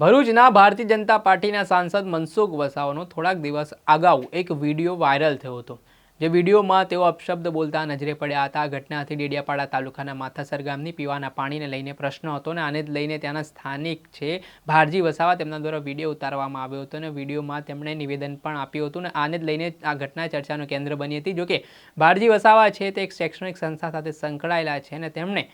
ભરૂચના ભારતીય જનતા પાર્ટીના સાંસદ મનસુખ વસાવાનો થોડાક દિવસ અગાઉ એક વીડિયો વાયરલ થયો હતો. જે વિડીયોમાં તેઓ અપશબ્દ બોલતા નજરે પડ્યા હતા. આ ઘટનાથી ડેડિયાપાડા તાલુકાના માથાસર ગામની પીવાના પાણીને લઈને પ્રશ્ન હતો અને આને લઈને ત્યાંના સ્થાનિક છે ભારજી વસાવા તેમના દ્વારા વીડિયો ઉતારવામાં આવ્યો હતો અને વિડીયોમાં તેમણે નિવેદન પણ આપ્યું હતું અને આને જ લઈને આ ઘટના ચર્ચાનું કેન્દ્ર બની હતી. જોકે ભારજી વસાવા છે તે એક શૈક્ષણિક સંસ્થા સાથે સંકળાયેલા છે અને તેમણે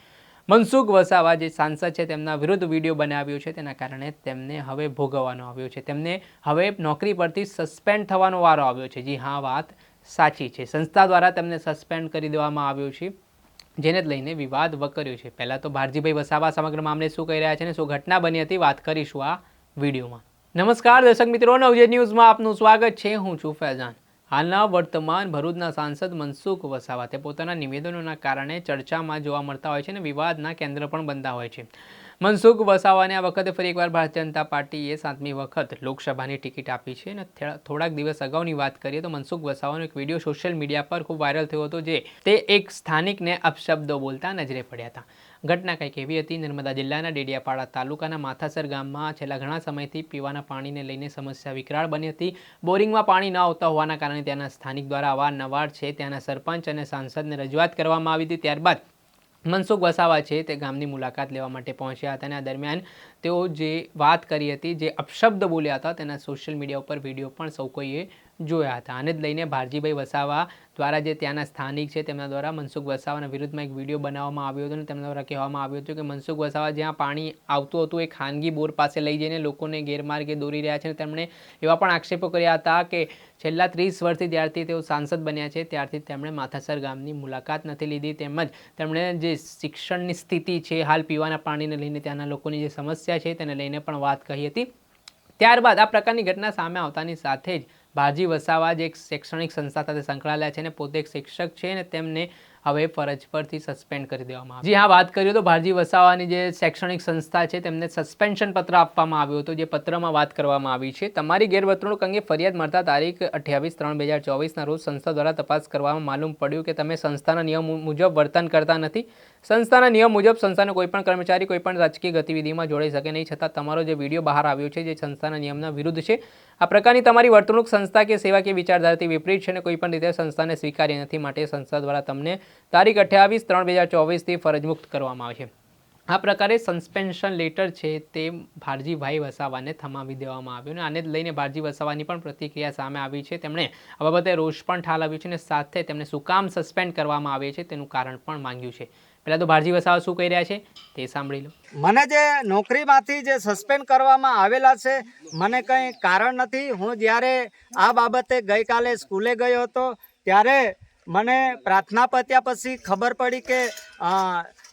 મનસુખ વસાવા જે સાંસદ છે, તેમના વિરુદ્ધ વીડિયો બનાવ્યો છે, તેના કારણે તેમને હવે ભોગવવાનો આવ્યો છે. તેમને હવે નોકરી પરથી સસ્પેન્ડ થવાનો વારો આવ્યો છે. જી હા, વાત સાચી છે. સંસ્થા દ્વારા તેમને સસ્પેન્ડ કરી દેવામાં આવ્યો છે, જેને લઈને વિવાદ વકર્યો છે. પહેલાં તો ભારજીભાઈ વસાવા સમગ્ર મામલે શું કહી રહ્યા છે અને શું ઘટના બની હતી, વાત કરીશું આ વિડીયોમાં. નમસ્કાર, દર્શક મિત્રો. નવજે ન્યૂઝમાં આપનું સ્વાગત છે. હું છું ફૈઝાન. હાલના વર્તમાન ભરૂચના સાંસદ મનસુખ વસાવા તે પોતાના નિવેદનોના કારણે ચર્ચામાં જોવા મળતા હોય છે અને વિવાદના કેન્દ્ર પણ બનતા હોય છે. મનસુખ વસાવાને આ વખતે ફરી એકવાર ભારતીય જનતા પાર્ટીએ સાતમી વખત લોકસભાની ટિકિટ આપી છે અને થોડાક દિવસ અગાઉની વાત કરીએ તો મનસુખ વસાવાનો એક વીડિયો સોશિયલ મીડિયા પર ખૂબ વાયરલ થયો હતો જે તે એક સ્થાનિકને અપશબ્દો બોલતા નજરે પડ્યા હતા. ઘટના કંઈક એવી હતી. નર્મદા જિલ્લાના ડેડિયાપાડા તાલુકાના માથાસર ગામમાં છેલ્લા ઘણા સમયથી પીવાના પાણીને લઈને સમસ્યા વિકરાળ બની હતી. બોરિંગમાં પાણી ન આવતા હોવાના કારણે ત્યાંના સ્થાનિક દ્વારા અવારનવાર છે, ત્યાંના સરપંચ અને સાંસદને રજૂઆત કરવામાં આવી હતી. ત્યારબાદ મનસુખ વસાવા છે તે ગામની મુલાકાત લેવા માટે પહોંચ્યા હતા અને આ દરમિયાન તેઓ જે વાત કરી હતી, જે અપશબ્દ બોલ્યા હતા, તેના સોશિયલ મીડિયા ઉપર વીડિયો પણ સૌ કોઈએ જોયા હતા. આને જ લઈને ભારજીભાઈ વસાવા દ્વારા જે ત્યાંના સ્થાનિક છે, તેમના દ્વારા મનસુખ વસાવાના વિરુદ્ધમાં એક વીડિયો બનાવવામાં આવ્યો હતો અને તેમના દ્વારા કહેવામાં આવ્યું હતું કે મનસુખ વસાવા જ્યાં પાણી આવતું હતું, એ ખાનગી બોર પાસે લઈ જઈને લોકોને ગેરમાર્ગે દોરી રહ્યા છે અને તેમણે એવા પણ આક્ષેપો કર્યા હતા કે છેલ્લા ત્રીસ વર્ષથી જ્યારથી તેઓ સાંસદ બન્યા છે, ત્યારથી તેમણે માથાસર ગામની મુલાકાત નથી લીધી. તેમજ તેમણે જે શિક્ષણની સ્થિતિ છે, હાલ પીવાના પાણીને લઈને ત્યાંના લોકોની જે સમસ્યા છે, તેને લઈને પણ વાત કહી હતી. ત્યારબાદ આ પ્રકારની ઘટના સામે આવતાની સાથે જ બાજી વસાવા જે એક શૈક્ષણિક સંસ્થા સાથે સંકળાયેલા છે અને પોતે એક શિક્ષક છે અને તેમને હવે ફરજ પરથી સસ્પેન્ડ કરી દેવામાં આવ્યું જી હા, વાત કરીએ તો ભારજી વસાવાની જે શૈક્ષણિક સંસ્થા છે તેમને સસ્પેન્શન પત્ર આપવામાં આવ્યો હતો, જે પત્રમાં વાત કરવામાં આવી છે. તમારી ગેરવર્તણૂક અંગે ફરિયાદ મળતા તારીખ અઠ્યાવીસ ત્રણ બે હજાર ચોવીસના રોજ સંસ્થા દ્વારા તપાસ કરવામાં માલુમ પડ્યું કે તમે સંસ્થાના નિયમ મુજબ વર્તન કરતા નથી. સંસ્થાના નિયમ મુજબ સંસ્થાનો કોઈપણ કર્મચારી કોઈપણ રાજકીય ગતિવિધિમાં જોડાઈ શકે નહીં, છતાં તમારો જે વીડિયો બહાર આવ્યો છે, જે સંસ્થાના નિયમના વિરુદ્ધ છે આ પ્રકારની તમારી વર્તણૂક સંસ્થા કે સેવા કે વિચારધારાથી વિપરીત છે અને કોઈપણ રીતે સંસ્થાને સ્વીકાર્ય નથી માટે સંસ્થા દ્વારા તમને તારીખ અઠ્યાવીસ ત્રણ બે હજાર ચોવીસથી ફરજમુક્ત કરવામાં આવે છે. આ પ્રકારે સસ્પેન્શન લેટર છે તે ભારજીભાઈ વસાવાને થમાવી દેવામાં આવ્યું અને આને લઈને ભારજી વસાવાની પણ પ્રતિક્રિયા સામે આવી છે. તેમણે આ બાબતે રોષ પણ ઠાલવ્યો છે અને સાથે તેમને શું કામ સસ્પેન્ડ કરવામાં આવે છે તેનું કારણ પણ માંગ્યું છે. પહેલાં તો ભારજી વસાવા શું કહી રહ્યા છે તે સાંભળી લો. મને જે નોકરીમાંથી જે સસ્પેન્ડ કરવામાં આવેલા છે, મને કંઈ કારણ નથી. હું જ્યારે આ બાબતે ગઈકાલે સ્કૂલે ગયો હતો, ત્યારે મને પ્રાર્થના પત્યા પછી ખબર પડી કે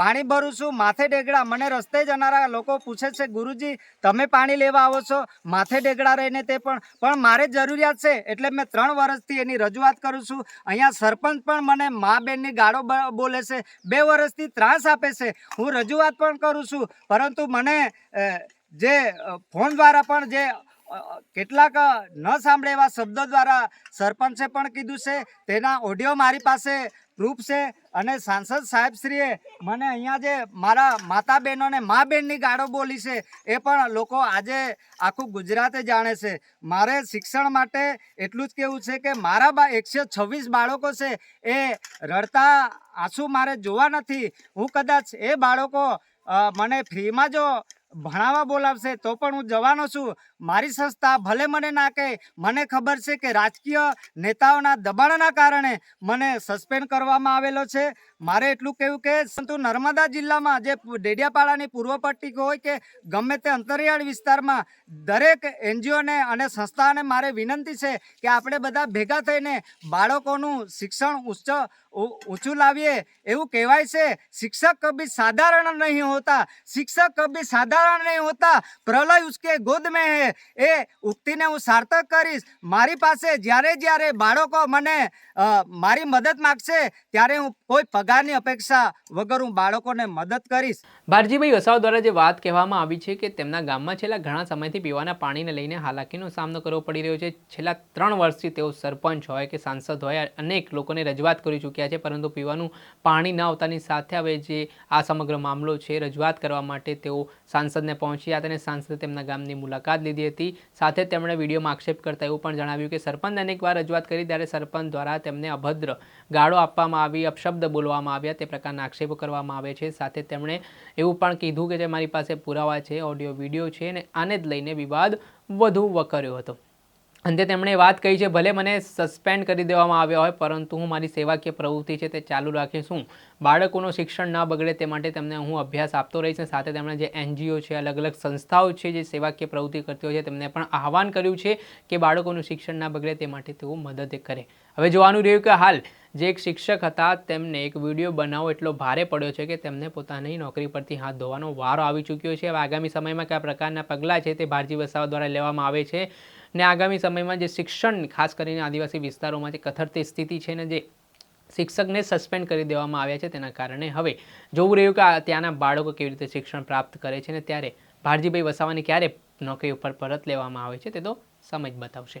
પાણી ભરું છું, માથે ડેગડા મને રસ્તે જનારા લોકો પૂછે છે, ગુરુજી, તમે પાણી લેવા આવો છો? માથે ડેગડા રહીને તે પણ પણ મારે જરૂરિયાત છે, એટલે મેં ત્રણ વર્ષથી એની રજૂઆત કરું છું. અહીંયા સરપંચ પણ મને મા બેનની ગાળો બોલે છે. બે વર્ષથી ત્રાસ આપે છે. હું રજૂઆત પણ કરું છું, પરંતુ મને જે ફોન દ્વારા પણ જે કેટલાક ન સાંભળે એવા શબ્દો દ્વારા સરપંચે પણ કીધું છે. તેના ઓડિયો મારી પાસે પ્રૂફ છે અને સાંસદ સાહેબશ્રીએ મને અહીંયા જે મારા માતા બહેનોને મા બહેનની ગાળો બોલી છે એ પણ લોકો આજે આખું ગુજરાતે જાણે છે. મારે શિક્ષણ માટે એટલું જ કહેવું છે કે મારા બા એકસો છવ્વીસ બાળકો છે એ રડતા આંસુ મારે જોવા નથી. હું કદાચ એ બાળકો મને ફ્રીમાં જો ભણાવવા બોલાવશે તો પણ હું જવાનો છું. મારી સંસ્થા ભલે મને ના કહે, મને ખબર છે કે રાજકીય નેતાઓના દબાણના કારણે મને સસ્પેન્ડ કરવામાં આવેલો છે. મારે એટલું કહેવું કે સંતુ નર્મદા જિલ્લામાં જે ડેડિયાપાડાની પૂર્વ પટ્ટી હોય કે ગમે તે અંતરિયાળ વિસ્તારમાં દરેક એનજીઓને અને સંસ્થાને મારે વિનંતી છે કે આપણે બધા ભેગા થઈને બાળકોનું શિક્ષણ ઉચ્ચ ઊંચું લાવીએ. એવું કહેવાય છે, શિક્ષક કભી સાધારણ નહીં હોતા. શિક્ષક કભી સાધારણ નહીં હોતા. પ્રલય ઉસકે ગોદ મેં હે. એ ઉક્તિને હું સાર્થક કરીશ. મારી પાસે જ્યારે જ્યારે બાળકો મને મારી મદદ માગશે, ત્યારે હું કોઈ પગારની અપેક્ષા વગર હું બાળકોને મદદ કરીશ. ભારજીભાઈ વસાવ દ્વારા જે વાત કહેવામાં આવી છે કે તેમના ગામમાં છેલ્લા ઘણા સમયથી પીવાના પાણીને લઈને હાલાકીનો સામનો કરવો પડી રહ્યો છે. છેલ્લા ત્રણ વર્ષથી તેઓ સરપંચ હોય કે સાંસદ હોય, અનેક લોકોને રજૂઆત કરી ચૂક્યા છે, પરંતુ પીવાનું પાણી ન આવતાની સાથે હવે જે આ સમગ્ર મામલો છે, રજૂઆત કરવા માટે તેઓ સાંસદને પહોંચ્યા હતા અને સાંસદે તેમના ગામની મુલાકાત લીધી હતી. સાથે તેમણે વિડીયોમાં આક્ષેપ કરતા એવું પણ જણાવ્યું કે સરપંચ અનેકવાર રજૂઆત કરી, ત્યારે સરપંચ દ્વારા તેમને અભદ્ર ગાળો આપવામાં આવી, અપશબ્દ બોલવામાં આવ્યા, તે પ્રકારના આક્ષેપો કરવામાં આવે છે. સાથે તેમણે એવું પણ કીધું કે જે મારી પાસે પુરાવા છે, ઓડિયો, વીડિયો છે અને આને જ લઈને વિવાદ વધુ વકર્યો હતો. અંતે તેમણે વાત કહી છે, ભલે મને સસ્પેન્ડ કરી દેવામાં આવ્યા હોય, પરંતુ હું મારી સેવાકીય પ્રવૃત્તિ છે તે ચાલુ રાખીશ. બાળકોનું શિક્ષણ ન બગડે તે માટે તેમને હું અભ્યાસ આપતો રહીશ સાથે તેમણે જે એનજીઓ છે, અલગ અલગ સંસ્થાઓ છે જે સેવાકીય પ્રવૃત્તિ કરતી હોય છે, તેમને પણ આહવાન કર્યું છે કે બાળકોનું શિક્ષણ ના બગડે તે માટે તેઓ મદદ કરે. હવે જોવાનું રહ્યું કે હાલ જે એક શિક્ષક હતા, તેમને એક વીડિયો બનાવો એટલો ભારે પડ્યો છે કે તેમને પોતાની નોકરી પરથી હાથ ધોવાનો વારો આવી ચૂક્યો છે. હવે આગામી સમયમાં કયા પ્રકારના પગલાં છે તે ભારજી વસાવા દ્વારા લેવામાં આવે છે ને આગામી સમયમાં જે શિક્ષણ, ખાસ કરીને આદિવાસી વિસ્તારોમાં જે કથરતી સ્થિતિ છે ને જે શિક્ષકને સસ્પેન્ડ કરી દેવામાં આવ્યા છે તેના કારણે હવે જોવું રહ્યું કે ત્યાંના બાળકો કેવી રીતે શિક્ષણ પ્રાપ્ત કરે છે ને ત્યારે ભારજીભાઈ વસાવાની ક્યારે નોકરી ઉપર પરત લેવામાં આવે છે તે તો સમજ બતાવશે.